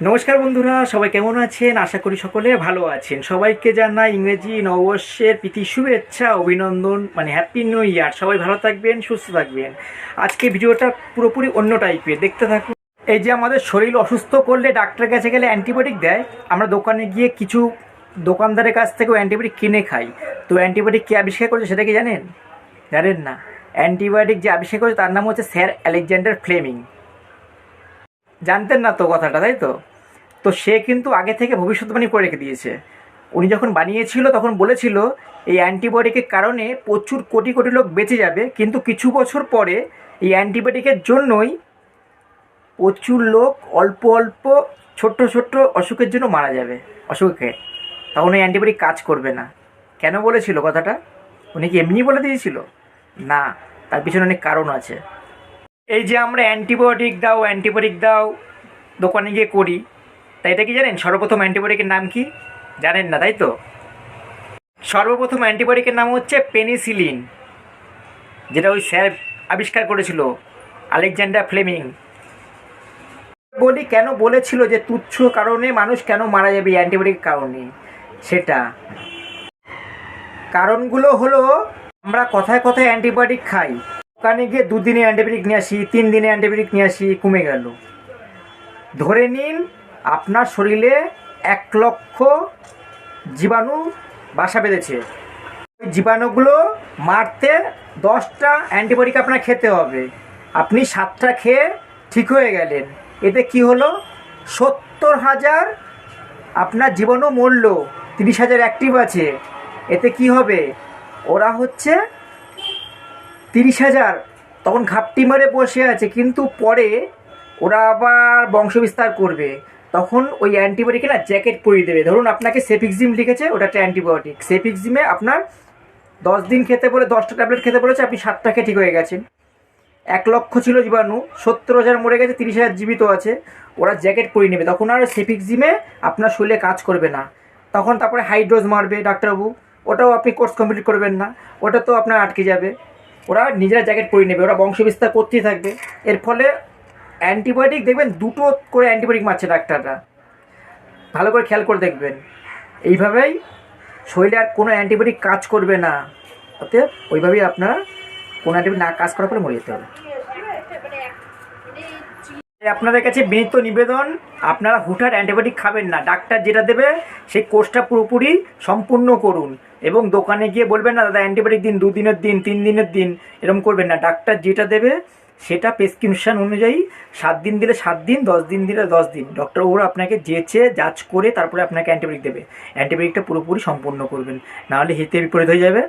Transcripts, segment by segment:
নমস্কার বন্ধুরা, সবাই কেমন আছেন? আশা করি সকলে ভালো আছেন। সবাইকে জানাই ইংরেজি নববর্ষের প্রীতি, শুভেচ্ছা, অভিনন্দন মানে হ্যাপি নিউ ইয়ার সবাই ভালো থাকবেন, সুস্থ থাকবেন। আজকে ভিডিওটা পুরোপুরি অন্য টাইপের। দেখতে থাকুন। এই যে আমাদের শরীর অসুস্থ করলে ডাক্তারের কাছে গেলে অ্যান্টিবায়োটিক দেয়। আমরা দোকানে গিয়ে কিছু দোকানদারের কাছ থেকেও অ্যান্টিবায়োটিক কিনে খাই। তো অ্যান্টিবায়োটিক কে আবিষ্কার করেছে সেটা কি জানেন? জানেন না। অ্যান্টিবায়োটিক যে আবিষ্কার করেছে তার নাম হচ্ছে স্যার আলেকজান্ডার ফ্লেমিং। জানতেন না তো কথাটা, তাই তো? তো সে কিন্তু আগে থেকে ভবিষ্যৎবাণী করে রেখে দিয়েছে। উনি যখন বানিয়েছিল, তখন বলেছিল, এই অ্যান্টিবায়োটিকের কারণে প্রচুর কোটি কোটি লোক বেঁচে যাবে। কিন্তু কিছু বছর পরে এই অ্যান্টিবায়োটিকের জন্যই প্রচুর লোক অল্প অল্প ছোট্ট ছোট্ট অসুখের জন্য মারা যাবে, অসুখে। তখন ওই অ্যান্টিবায়োটিক কাজ করবে না। কেন বলেছিল কথাটা? উনি কি এমনি বলে দিয়েছিল? না, তার পিছনে অনেক কারণ আছে। এই যে আমরা অ্যান্টিবায়োটিক দাও অ্যান্টিবায়োটিক দাও, দোকানে গিয়ে করি। তাই এটা কি জানেন? সর্বপ্রথম অ্যান্টিবায়োটিকের নাম কি? জানেন না, তাই তো? সর্বপ্রথম অ্যান্টিবায়োটিকের নাম হচ্ছে পেনিসিলিন, যেটা ওই স্যার আবিষ্কার করেছিল, আলেকজান্ডার ফ্লেমিং। বলি, কেন বলেছিল যে তুচ্ছ কারণে মানুষ কেন মারা যাবে অ্যান্টিবায়োটিক কারণে? সেটা। কারণগুলো হলো, আমরা কথায় কথায় অ্যান্টিবায়োটিক খাই। ওখানে গিয়ে দুদিনে অ্যান্টিবায়োটিক নিয়ে আসি তিন দিনে অ্যান্টিবায়োটিক নিয়ে আসি, কমে গেল। ধরে নিন, আপনার শরীরে এক লক্ষ জীবাণু বাসা বেঁধেছে। ওই জীবাণুগুলো মারতে দশটা অ্যান্টিবায়োটিক আপনার খেতে হবে। আপনি সাতটা খেয়ে ঠিক হয়ে গেলেন। এতে কি হলো? সত্তর হাজার আপনার জীবাণু মরল, তিরিশ হাজার অ্যাক্টিভ আছে। এতে কি হবে? ওরা হচ্ছে তিরিশ হাজার, তখন ঘাপটি মারে বসে আছে, কিন্তু পরে ওরা আবার বংশবিস্তার করবে। তখন ওই অ্যান্টিবায়োটিকে না জ্যাকেট পরিয়ে দেবে। ধরুন আপনাকে সেফিক্সিম লিখেছে ওটা একটা অ্যান্টিবায়োটিক। সেফিক্সিমে আপনার দশ দিন খেতে বলে, দশটা ট্যাবলেট খেতে বলেছে, আপনি সাতটা খেয়ে ঠিক হয়ে গেছেন। এক লক্ষ ছিল জীবাণু, সত্তর হাজার মরে গেছে, তিরিশ হাজার জীবিত আছে, ওরা জ্যাকেট পরিয়ে নেবে। তখন আর সেফিক্সিমে আপনার শরীরে কাজ করবে না। তখন তারপরে হাইড্রোজ মারবে ডাক্তারবাবু। ওটাও আপনি কোর্স কমপ্লিট করবেন না। ওটা তো আপনার আটকে যাবে। ওরা নিজেরা জ্যাকেট পরে নেবে, ওরা বংশবিস্তার করতেই থাকবে। এর ফলে অ্যান্টিবায়োটিক দেখবেন, দুটো করে অ্যান্টিবায়োটিক মারছে ডাক্তাররা। ভালো করে খেয়াল করে দেখবেন। এইভাবেই শরীরে আর কোনো অ্যান্টিবায়োটিক কাজ করবে না। অতএব ওইভাবেই আপনারা কোনো অ্যান্টিবায়োটিক না কাজ করার পরে মরে যেতে হবে। আপনাদের কাছে বিনীত নিবেদন, আপনারা হুটহাট অ্যান্টিবায়োটিক খাবেন না। ডাক্তার যেটা দেবে, সেই কোর্সটা পুরোপুরি সম্পূর্ণ করুন এবং দোকানে গিয়ে বলবেন, না দাদা, অ্যান্টিবায়োটিক দিন, দুদিনের দিন, তিন দিনের দিন। এরকম করবেন না। ডাক্তার যেটা দেবে, সেটা প্রেসক্রিপশান অনুযায়ী সাত দিন দিলে সাত দিন, দশ দিন দিলে দশ দিন। ডক্টর ওরা আপনাকে যেচে, যাচ করে তারপরে আপনাকে অ্যান্টিবায়োটিক দেবে। অ্যান্টিবায়োটিকটা পুরোপুরি সম্পূর্ণ করবেন। নাহলে হিতে বিপরীত হয়ে যাবে।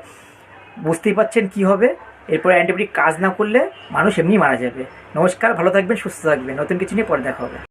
বুঝতেই পাচ্ছেন কি হবে? এরপরে অ্যান্টিবায়োটিক কাজ না করলে মানুষ এমনি মারা যাবে। নমস্কার, ভালো থাকবেন, সুস্থ থাকবেন। নতুন কিছু নিয়ে পরে দেখা হবে।